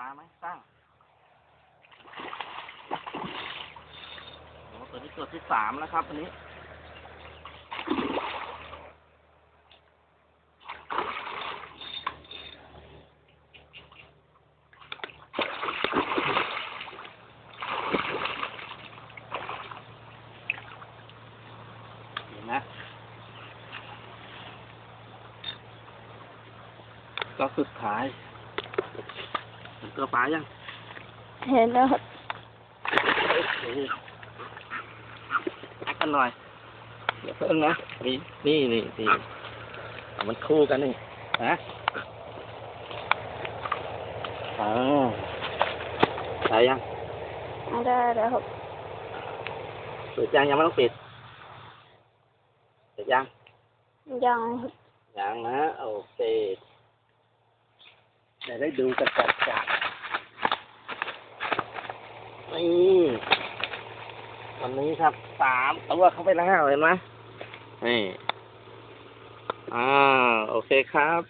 ลาไหมตั้งโอ้ตัวนี้ตัวที่สามแล้วครับอันนี้เห็นนะก็สุดท้าย เห็นตัวปลายังเห็นแล้วครับโอเคอักกันหน่อยเดี๋ยวเพิ่ แล้วครับปิดยังยังไม่ต้องปิดปิดยังยังครับยังนะได้ดูกันจัดจัดนี่วันนี้ครับสามตัวเข้าไปแล้วเห็นไหมนี่อ่าโอเคครับ